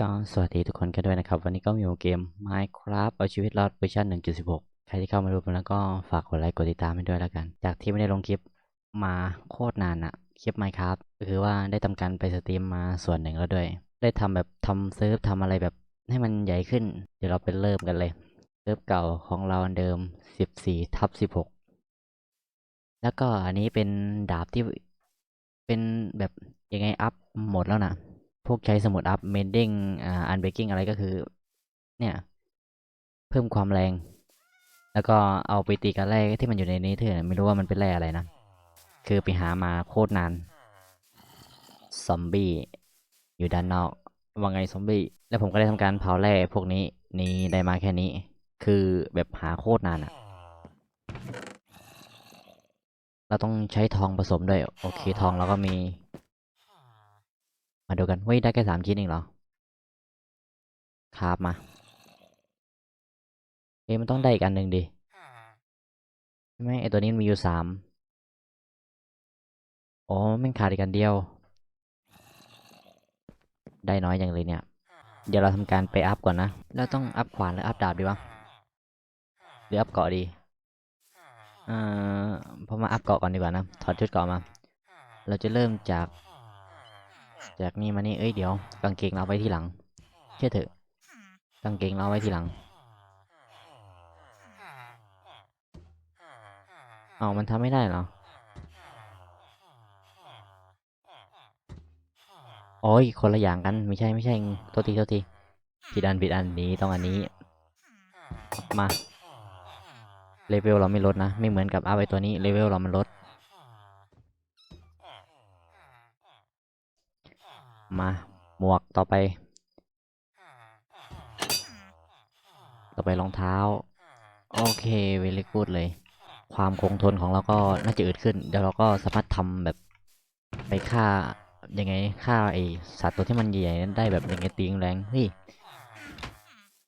ก็สวัสดีทุกคนกันด้วยนะครับ วันนี้ก็มีเกม Minecraft เอาชีวิตรอดเวอร์ชัน1.16 ใครที่เข้ามาดูแล้วก็ฝากกดไลค์กดติดตามให้ด้วยแล้วกัน จากที่ไม่ได้ลงคลิปมาโคตรนานอะคลิป Minecraft คือว่าได้ทำการไปสตรีมมาส่วนหนึ่งแล้วด้วย ได้ทำแบบทำเซิร์ฟทำอะไรแบบให้มันใหญ่ขึ้น เดี๋ยวเราไปเริ่มกันเลยเซิร์ฟเก่าของเราอันเดิม 14ทับ16 แล้วก็อันนี้เป็นดาบที่เป็นแบบยังไงอัพหมดแล้วนะ พวกใช้สมุดอัพเมนดิ้งอันเบกกิ้งอะไรก็คือ เนี่ย เพิ่มความแรง แล้วก็เอาไปตีกับแร่ที่มันอยู่ในนี้เถอะไม่รู้ว่ามันเป็นแร่อะไรนะ คือไปหามาโคตรนาน ซอมบี้อยู่ด้านนอกว่าไงซอมบี้ แล้วผมก็ได้ทำการเผาแร่พวกนี้นี่ได้มาแค่นี้ คือแบบหาโคตรนานอะเราต้องใช้ทองผสมด้วย โอเคทองเราก็มี มาดูกันเฮ้ยได้แค่สามชิ้นเองเหรอคาบมาเอ้ยมันต้องได้อีกอันหนึ่งดิใช่ไหมไอตัวนี้มันมีอยู่สามอ๋อแม่งขาดอีกอันเดียว ได้น้อยอย่างเลยเนี่ย เดี๋ยวเราทำการไปอัพก่อนนะเราต้องอัพขวานหรืออัพดาบดีวะหรืออัพเกาะดีอ่าพอมาอัพเกาะก่อนดีกว่านะถอดชุดเกาะมา เราจะเริ่มจาก จากนี่มานี่เอ้ยเดี๋ยวกางเกงเราไว้ที่หลังเชื่อเถอะกางเกงเราไว้ที่หลัง เอามันทำไม่ได้เหรอโอ้ยคนละอย่างกันไม่ใช่ไม่ใช่โทษทีโทษทีผิดอันผิดอันนี้ต้องอันนี้ มาเลเวลเราไม่ลดนะ ไม่เหมือนกับอัพไอตัวนี้เลเวลเรามันลด มา หมวกต่อไป ต่อไปรองเท้า โอเคเวลิกูดเลย ความคงทนของเราก็น่าจะอืดขึ้น เดี๋ยวเราก็สามารถทำแบบไปฆ่ายังไงฆ่าไอสัตว์ตัวที่มันใหญ่นั้นได้แบบยังไงตีงแรงเฮ้ย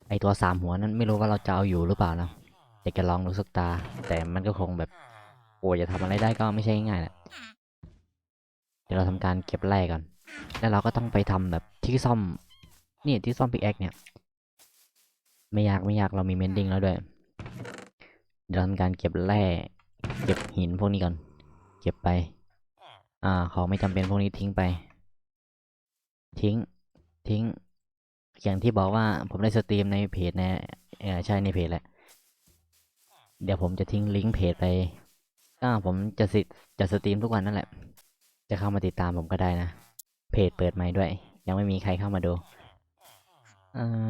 ไอตัวสามหัวนั้นไม่รู้ว่าเราจะเอาอยู่หรือเปล่านะอยากจะลองดูสักตา แต่มันก็คงแบบโอ้จะทำอะไรได้ก็ไม่ใช่ง่ายแหละเดี๋ยวเราทำการเก็บแร่ก่อน แล้วเราก็ต้องไปทำแบบที่ซ่อม นี่ที่ซ่อมพิกแอคเนี่ย ไม่ยากไม่ยากเรามีเมนดิ้งแล้วด้วยเดี๋ยวทำการเก็บแร่ เก็บหินพวกนี้ก่อน เก็บไป อ่าของไม่จำเป็นพวกนี้ทิ้งไป ทิ้ง ทิ้ง อย่างที่บอกว่าผมได้สตรีมในเพจในเออใช่ในเพจแหละ เดี๋ยวผมจะทิ้งลิงก์เพจไปก็ผมจะสิจะสตรีมทุกวันนั่นแหละ จะเข้ามาติดตามผมก็ได้นะ เพจเปิดใหม่ด้วย ยังไม่มีใครเข้ามาดู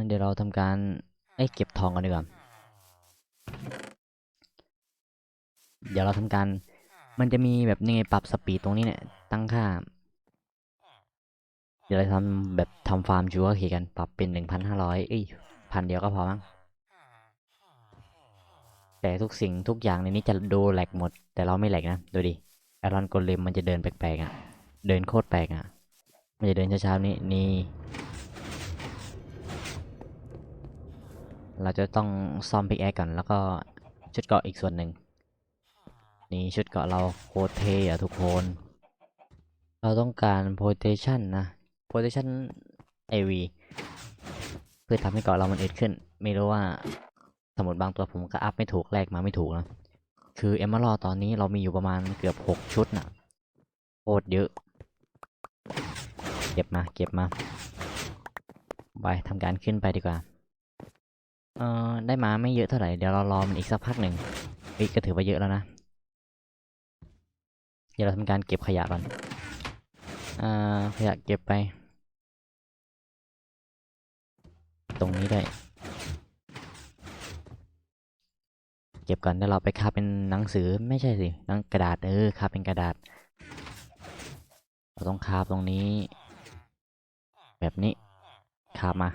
เดี๋ยวเราทำการเอ้ยเก็บทองกันดีกว่าเดี๋ยวเราทำการ มันจะมีแบบนี่ไงปรับสปีดตรงนี้เนี่ย ตั้งค่า เดี๋ยวเราทำแบบทำฟาร์มจูเอร์เคกันปรับเป็นหนึ่งพันห้าร้อยเอ้ยพันเดียวก็พอมั้งแต่ทุกสิ่งทุกอย่างในนี้จะดูแหลกหมด แต่เราไม่แหลกนะ ดูดิไอรอนโกเลมมันจะเดินแปลกๆอะ เดินโคตรแปลกอะ มันจะเดินช้าๆนี่นี่ เราจะต้องซ่อมพิกแอคก่อนแล้วก็ชุดเกาะอีกส่วนหนึ่งนี่ชุดเกาะเราโคตรเท่อะทุกคน เราต้องการ protection นะ protection AV เพื่อทำให้เกาะเรามันอึดขึ้น ไม่รู้ว่าสมุดบางตัวผมก็อัพไม่ถูกแลกมาไม่ถูกนะคือเอม r ร l ตอนนี้เรามีอยู่ประมาณเกือบหกชุดน่ะโคตรเยอะ เก็บมา เก็บมาไปทำการขึ้นไปดีกว่า เอ่อ ได้มาไม่เยอะเท่าไหร่ เดี๋ยวเรารอมันอีกสักพักหนึ่งอีกก็ถือว่าเยอะแล้วนะ เดี๋ยวเราทำการเก็บขยะก่อน อ่า ขยะเก็บไป ตรงนี้ด้วย เก็บก่อนแล้วเราไปคาเป็นหนังสือไม่ใช่สิหนังกระดาษเออคาเป็นกระดาษ เราต้องคาบตรงนี้ แบบนี้คาบมา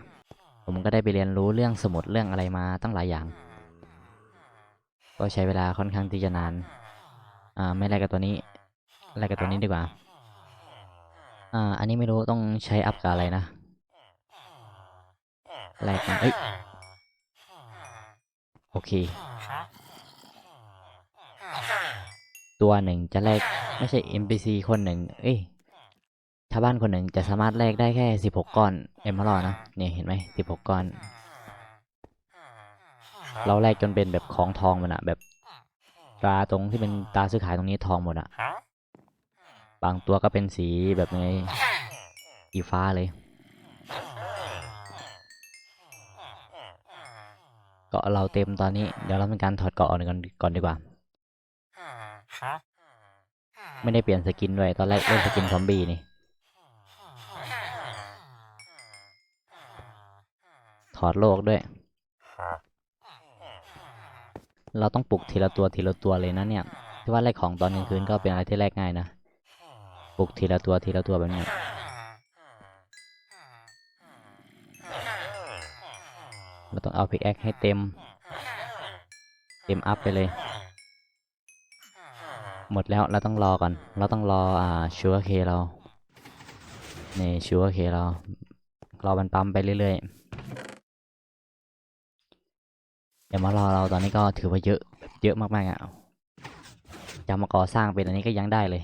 ผมก็ได้ไปเรียนรู้เรื่องสมุดเรื่องอะไรมาตั้งหลายอย่าง ก็ใช้เวลาค่อนข้างที่จะนานอ่าไม่แลกกับตัวนี้แลกกับตัวนี้ดีกว่าอ่าอันนี้ไม่รู้ต้องใช้อัพกับอะไรนะแลกกันเอ้ยโอเค ตัวหนึ่งจะแลกไม่ใช่ NPC คนหนึ่งเอ้ย ชาวบ้านคนหนึ่งจะสามารถแลกได้แค่สิบหกก้อนเอ็มเมอนะเนี่ยเห็นไหมสิบหกก้อน เราแลกจนเป็นแบบของทองมันอะแบบตราตรงที่เป็นตาซื้อขายตรงนี้ทองหมดอะบางตัวก็เป็นสีแบบในสีฟ้าเลย เกาะเราเต็มตอนนี้ เดี๋ยวเราทำการถอดเกาะออกก่อนก่อนดีกว่า ไม่ได้เปลี่ยนสกินด้วย ตอนแรกเล่นสกินซอมบี้นี่ ถอดโลกด้วย เราต้องปลุกทีละตัวทีละตัวเลยนะเนี่ย ที่ว่าแลกของตอนกลางคืนก็เป็นอะไรที่แลกง่ายนะ ปลุกทีละตัวทีละตัวแบบเนี้ยเราต้องเอาพิกแอคให้เต็ม เต็มอัพไปเลย หมดแล้วเราต้องรอก่อน เราต้องรออ่าชัวเคเรานี่ชัวเคเรารอมันปั๊มไปเรื่อยๆ เดี๋ยวมารอเราตอนนี้ก็ถือว่าเยอะแบบเยอะมากๆอะจะมาก่อสร้างเป็นอันนี้ก็ยังได้เลย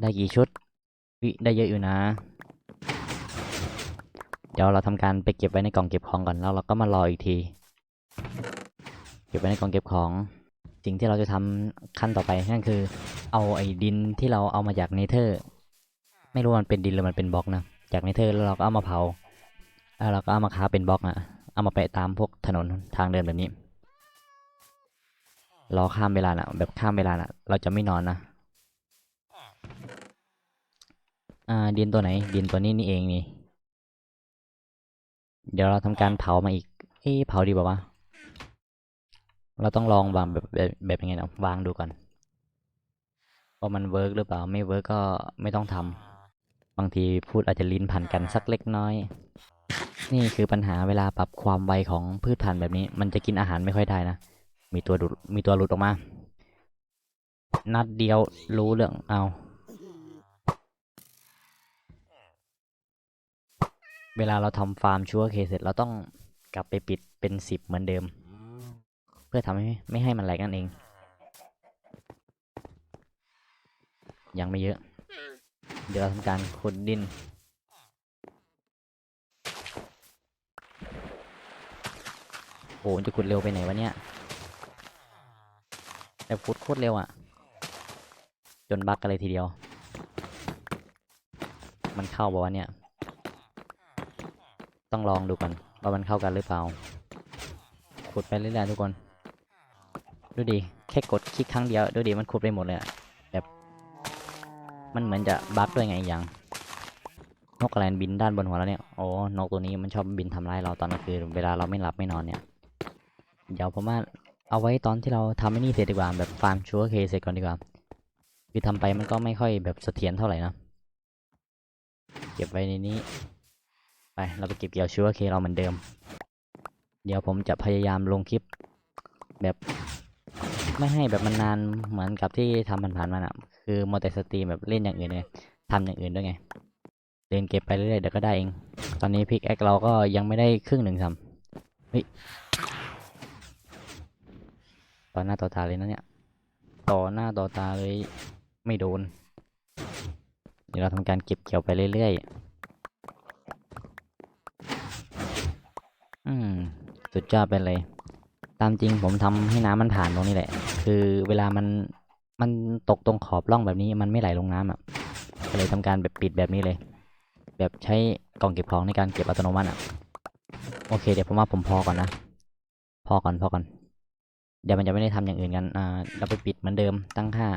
ได้กี่ชุดวิได้เยอะอยู่นะ เดี๋ยวเราทำการไปเก็บไว้ในกล่องเก็บของก่อนแล้วเราก็มารออีกที เก็บไว้ในกล่องเก็บของ สิ่งที่เราจะทำขั้นต่อไปนั่นคือ เอาไอ้ดินที่เราเอามาจากเนเธอร์ ไม่รู้มันเป็นดินหรือมันเป็นบล็อกนะ จากเนเธอร์แล้วเราก็เอามาเผาแล้วเราก็เอามาค้าเป็นบล็อกอะเอามาแปะตามพวกถนนทางเดินแบบนี้ รอข้ามเวลานะแบบข้ามเวลานะเราจะไม่นอนนะอ่าดินตัวไหน ดินตัวนี้นี่เองนี่ เดี๋ยวเราทำการเผามาอีก เอ๊ะเผาดีป่าวะเราต้องลองวางแบบแบบแบบยังไงนะวางดูก่อนว่ามันเวิร์กหรือเปล่า ไม่เวิร์กก็ไม่ต้องทำ บางทีพูดอาจจะลิ้นพันกันสักเล็กน้อย นี่คือปัญหาเวลาปรับความไวของพืชพันธุ์แบบนี้ มันจะกินอาหารไม่ค่อยได้นะ มีตัวดุดมีตัวหลุดออกมา นัดเดียวรู้เรื่องเอา เวลาเราทำฟาร์มชัวร์เคเสร็จเราต้องกลับไปปิดเป็นสิบเหมือนเดิม เพื่อทำให้ไม่ให้มันแหลกนั่นเอง ยังไม่เยอะ เดี๋ยวเราทำการขุดดิน โอ้จะขุดเร็วไปไหนวะเนี่ย แต่ขุดโคตรเร็วอะ่ะ จนบักกันเลยทีเดียว มันเข้าบอกว่าวะเนี่ย ต้องลองดูก่อนว่ามันเข้ากันหรือเปล่า ขุดไปเรื่อยๆทุกคน ดูดิ แค่กดคลิกครั้งเดียว ดูดิ มันขุดไปหมดเลยอะ มันเหมือนจะบั๊กด้วยไงอย่างนกอะไรบินด้านบนหัวเราเนี่ยโอ้นกตัวนี้มันชอบบินทำร้ายเราตอนกลางคืนเวลาเราไม่หลับไม่นอนเนี่ย เดี๋ยวผมว่าเอาไว้ตอนที่เราทำไอ้นี่เสร็จดีกว่าแบบฟาร์มชัวร์เคเสร็จก่อนดีกว่า คือทำไปมันก็ไม่ค่อยแบบเสถียรเท่าไหร่นะ เก็บไว้ในนี้ ไปเราไปเก็บเกี่ยวชัวร์เคเราเหมือนเดิม เดี๋ยวผมจะพยายามลงคลิปแบบไม่ให้แบบมันนานเหมือนกับที่ทำผ่านๆมานะ คือโมแต่สตรีมแบบเล่นอย่างอื่นเนี่ยทำอย่างอื่นด้วยไง เดินเก็บไปเรื่อยๆเดี๋ยวก็ได้เอง ตอนนี้พิกแอคเราก็ยังไม่ได้ครึ่งหนึ่งทำเฮ้ยต่อหน้าต่อตาเลยนะเนี่ย ต่อหน้าต่อตาเลยไม่โดน เดี๋ยวเราทำการเก็บเกี่ยวไปเรื่อยๆ อืม สุดยอดไปเลย ตามจริงผมทำให้น้ำมันผ่านตรงนี้แหละ คือเวลามัน มันตกตรงขอบร่องแบบนี้มันไม่ไหลลงน้ำอะก็เลยทำการแบบปิดแบบนี้เลย แบบใช้กล่องเก็บของในการเก็บอัตโนมัติอะ โอเค เดี๋ยวผมว่าผมพอก่อนนะ พอก่อนพอก่อน เดี๋ยวมันจะไม่ได้ทำอย่างอื่นกัน อ่า เราไปปิดเหมือนเดิม ตั้งค่า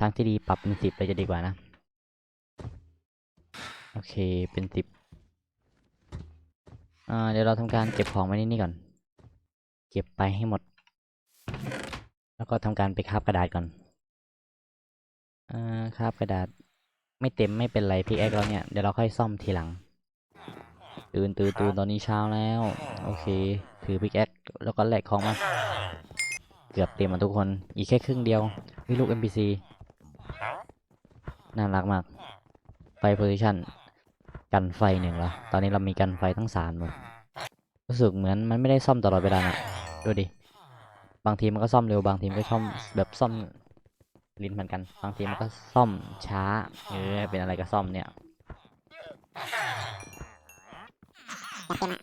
ทางที่ดีปรับเป็นสิบเลยจะดีกว่านะ โอเค เป็นสิบอ่า เดี๋ยวเราทำการเก็บของไว้นี่นี่ก่อน เก็บไปให้หมด แล้วก็ทำการไปคาบกระดาษก่อนอ่าคาบกระดาษไม่เต็มไม่เป็นไรพี่แอ็กเราเนี่ยเดี๋ยวเราค่อยซ่อมทีหลัง ตื่นตื่นตื่นตอนนี้เช้าแล้ว โอเค ถือพิกแอคแล้วก็แหลกของมา เกือบเต็มมาทุกคน อีกแค่ครึ่งเดียววิลูก NPC น่ารักมาก ไฟโพซิชันกันไฟหนึ่งล้วตอนนี้เรามีกันไฟทั้งสามเลยรู้สึกเหมือนมันไม่ได้ซ่อมตลอดเวลานะดูดิ บางทีมันก็ซ่อมเร็วบางทีมันก็ซ่อมแบบซ่อมลิ้นเหมือนกัน บางทีมันก็ซ่อมช้าเออเป็นอะไรก็ซ่อมเนี่ยอยากเต็มอะ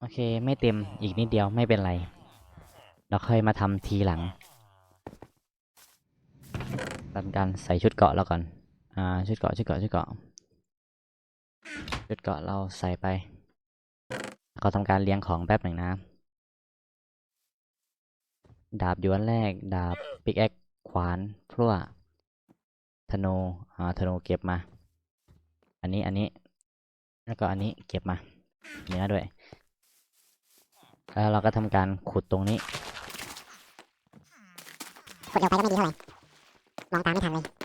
โอเคไม่เต็มอีกนิดเดียวไม่เป็นไร เราค่อยมาทำทีหลังทำการใส่ชุดเกราะแล้วก่อน อ่า ชุดเกราะ ชุดเกราะ ชุดเกราะ ชุดเกาะเราใส่ไปแล้วก็ทำการเลี้ยงของแป๊บหนึ่งนะ ดาบอยู่อันแรก ดาบปิกแอคขวานพลั่วธนูอ่าธนูเก็บมา อันนี้อันนี้ แล้วก็อันนี้เก็บมา เนื้อด้วย แล้วเราก็ทำการขุดตรงนี้ ขุดเร็วไปก็ไม่ดีเท่าไหร่ มองตามไม่ทันเลย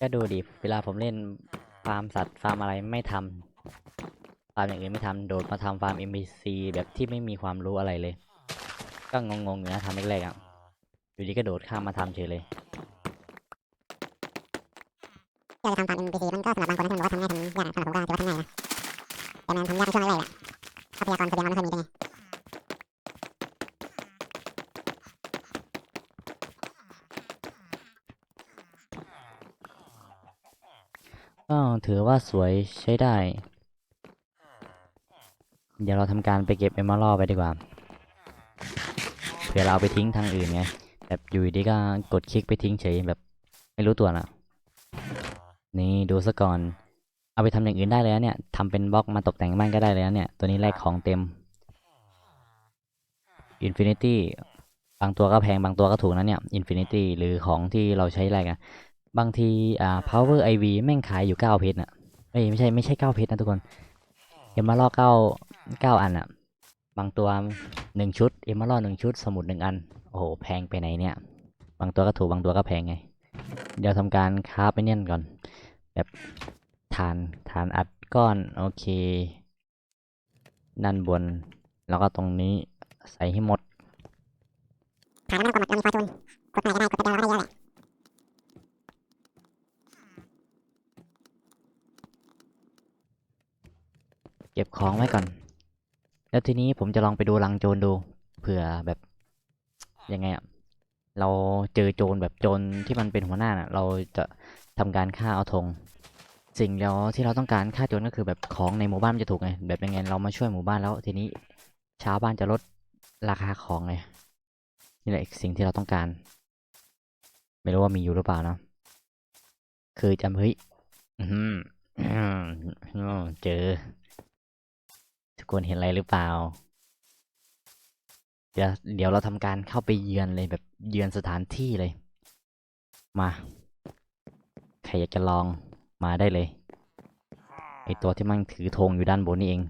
ก็ดูดิเวลาผมเล่นฟาร์มสัตว์ฟาร์มอะไรไม่ทำฟาร์มอย่างอื่นไม่ทำโดดมาทำฟาร์ม NPC แบบที่ไม่มีความรู้อะไรเลย ก็งงๆอยู่นะทำแรกๆอะอยู่ดีก็โดดข้ามมาทำเฉยเลยเราจะทำตาร์ม NPC มันก็สำหรับบางคนนะที่มันบอกว่าทำง่ายทำยากสำหรับผมก็ถือว่าทำง่ายนะแต่มันทำยากในช่วงแรกๆแหละทรัพยากรเสบียงมันไม่ค่อยมีด้วยไง ก็ถือว่าสวยใช้ได้ เดี๋ยวเราทำการไปเก็บเอม r ร l ไปดีกว่า เผื่อเราไปทิ้งทางอื่นไง แบบอยู่ดีก็กดคลิกไปทิ้งเฉยแบบไม่รู้ตัวน่ะนี่ดูซะก่อน เอาไปทำอย่างอื่นได้เลยนะเนี่ยทำเป็นบล็อกมาตกแต่งบ้านก็ได้เลยนะเนี่ย ตัวนี้แลกของเต็ม Infinity บางตัวก็แพงบางตัวก็ถูกนะเนี่ย Infinity หรือของที่เราใช้แลกอะ บางทีอ่า power iv แม่งขายอยู่เก้าเพชรน่ะเอ้ยไม่ใช่ไม่ใช่เก้าเพชรนะทุกคนเอ็มมาล่อเก้าเก้าอันอะ บางตัวหนึ่งชุดเอ็มมาล่อหนึ่งชุด สมุดหนึ่งอัน โอ้โหแพงไปไหนเนี่ย บางตัวก็ถูกบางตัวก็แพงไง เดี๋ยวทำการค้าไปเนี่ยก่อน แบบฐานฐานอัดก้อน โอเคด้านบน แล้วก็ตรงนี้ใส่ให้หมดฐานแล้วไม่ต้องกดเรามีฟอร์จูนกดไหนก็ได้กดไปเดียวเราก็ได้เยอะแหละ เก็บของไว้ก่อน แล้วทีนี้ผมจะลองไปดูรังโจรดู เผื่อแบบยังไงอะเราเจอโจรแบบโจรที่มันเป็นหัวหน้าน่ะ เราจะทำการฆ่าเอาธงสิ่งเดียวที่เราต้องการฆ่าโจรก็คือแบบของในหมู่บ้านจะถูกไงแบบยังไงเรามาช่วยหมู่บ้านแล้ว ทีนี้ชาวบ้านจะลดราคาของไงนี่แหละสิ่งที่เราต้องการ ไม่รู้ว่ามีอยู่หรือเปล่านะคือจำเฮ้ยอื้อเจอ ทุกคนเห็นอะไรหรือเปล่า เดี๋ยวเดี๋ยวเราทำการเข้าไปเยือนเลยแบบเยือนสถานที่เลย มา ใครอยากจะลองมาได้เลย ไอตัวที่มันถือธงอยู่ด้านบนนี่เอง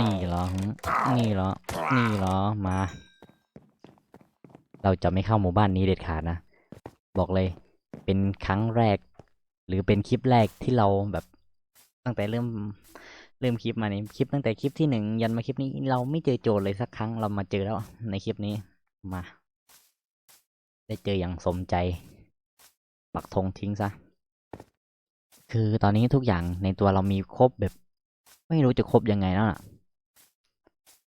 นี่เหรอ นี่เหรอ นี่เหรอ มา เราจะไม่เข้าหมู่บ้านนี้เด็ดขาดนะ บอกเลย เป็นครั้งแรก หรือเป็นคลิปแรกที่เราแบบตั้งแต่เริ่ม เริ่มคลิปมานี่คลิปตั้งแต่คลิปที่หนึ่งยันมาคลิปนี้เราไม่เจอโจทย์เลยสักครั้งเรามาเจอแล้ว ในคลิปนี้มา ได้เจออย่างสมใจ ปักธงทิ้งซะคือตอนนี้ทุกอย่างในตัวเรามีครบแบบ ไม่รู้จะครบยังไงแล้วน่ะ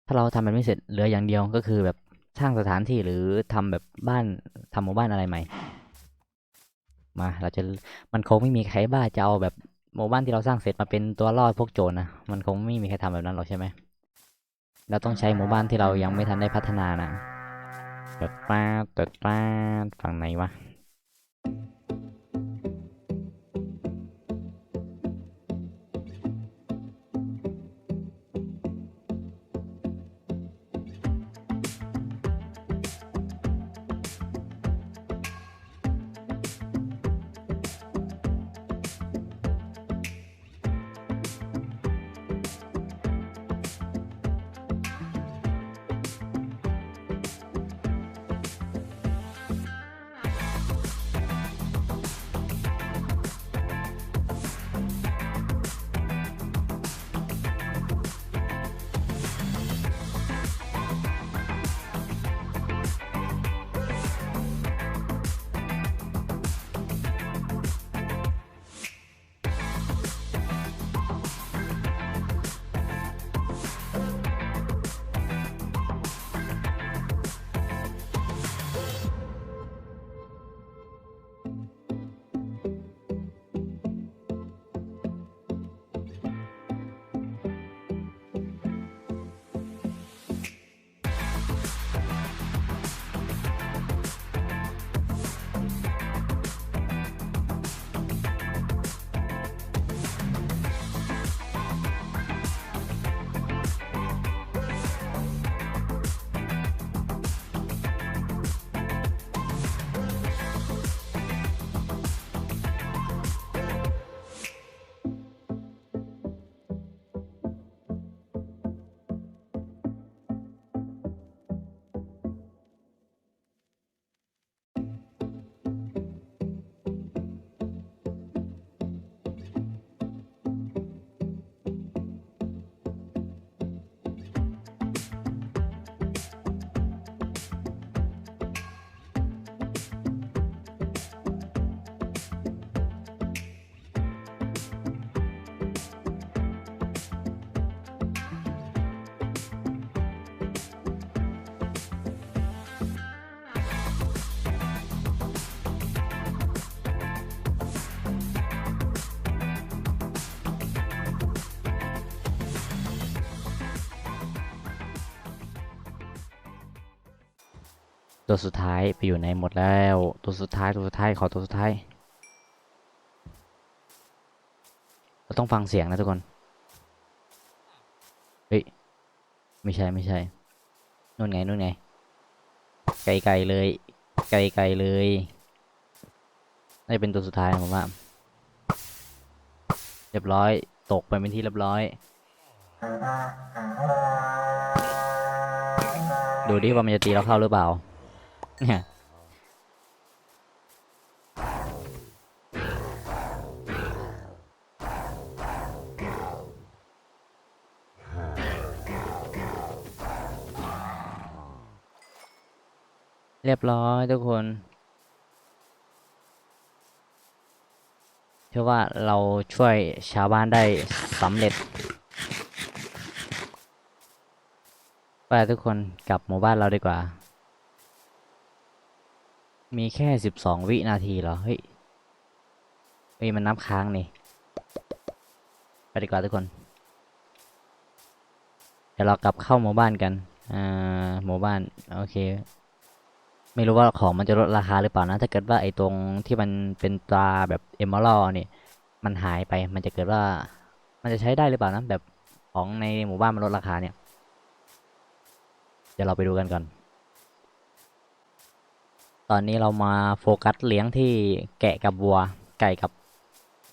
ถ้าเราทำมันไม่เสร็จเหลืออย่างเดียวก็คือแบบสร้างสถานที่หรือทำแบบบ้านทำหมู่บ้านอะไรใหม่ มา เราจะมันคงไม่มีใครบ้าจะเอาแบบ หมู่บ้านที่เราสร้างเสร็จมาเป็นตัวล่อพวกโจรนะมันคงไม่มีใครทำแบบนั้นหรอกใช่ไหมเราต้องใช้หมู่บ้านที่เรายังไม่ทันได้พัฒนานะเติดป้าดเติดป้าดฝั่งไหนวะ ตัวสุดท้ายไปอยู่ไหนหมดแล้ว ตัวสุดท้ายตัวสุดท้ายขอตัวสุดท้ายเราต้องฟังเสียงนะทุกคนเฮ้ยไม่ใช่ไม่ใช่นู่นไงนู่นไงไกลไกลๆเลยไกลไกลๆเลยน่าจะเป็นตัวสุดท้ายผมว่าเรียบร้อยตกไปเป็นที่เรียบร้อยดูดิว่ามันจะตีเราเข้าหรือเปล่า เนี่ยเรียบร้อยทุกคนเชื่อว่าเราช่วยชาวบ้านได้สำเร็จไปทุกคนกลับหมู่บ้านเราดีกว่า มีแค่สิบสองวินาทีเหรอ เฮ้ยเฮ้ยมันนับค้างนี่ ไปดีกว่าทุกคน เดี๋ยวเรากลับเข้าหมู่บ้านกัน อ่า หมู่บ้าน โอเค ไม่รู้ว่าของมันจะลดราคาหรือเปล่านะ ถ้าเกิดว่าไอ้ตรงที่มันเป็นตราแบบเอม r ร d นี่ มันหายไป มันจะเกิดว่า มันจะใช้ได้หรือเปล่านะ แบบของในหมู่บ้านมันลดราคาเนี่ย เดี๋ยวเราไปดูกันก่อน ตอนนี้เรามาโฟกัสเลี้ยงที่แกะกับวัว ไก่กับ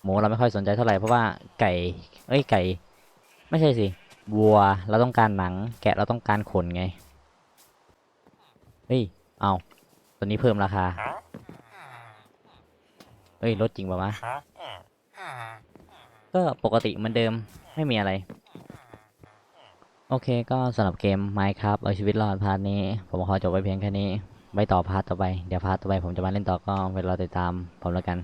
หมูเราไม่ค่อยสนใจเท่าไหร่เพราะว่าไก่ เอ้ยไก่ ไม่ใช่สิวัวเราต้องการหนัง แกะเราต้องการขนไงเฮ้ยเอาตัวนี้เพิ่มราคาเฮ้ยลดจริงป่าวะก็ปกติเหมือนเดิมไม่มีอะไร โอเคก็สำหรับเกม Minecraft เอาชีวิตรอดพาร์ทนี้ ผมขอจบไว้เพียงแค่นี้ ไว้ต่อพาร์ทต่อไป เดี๋ยวพาร์ทต่อไปผมจะมาเล่นต่อก็เวลาติดตามผมแล้วกัน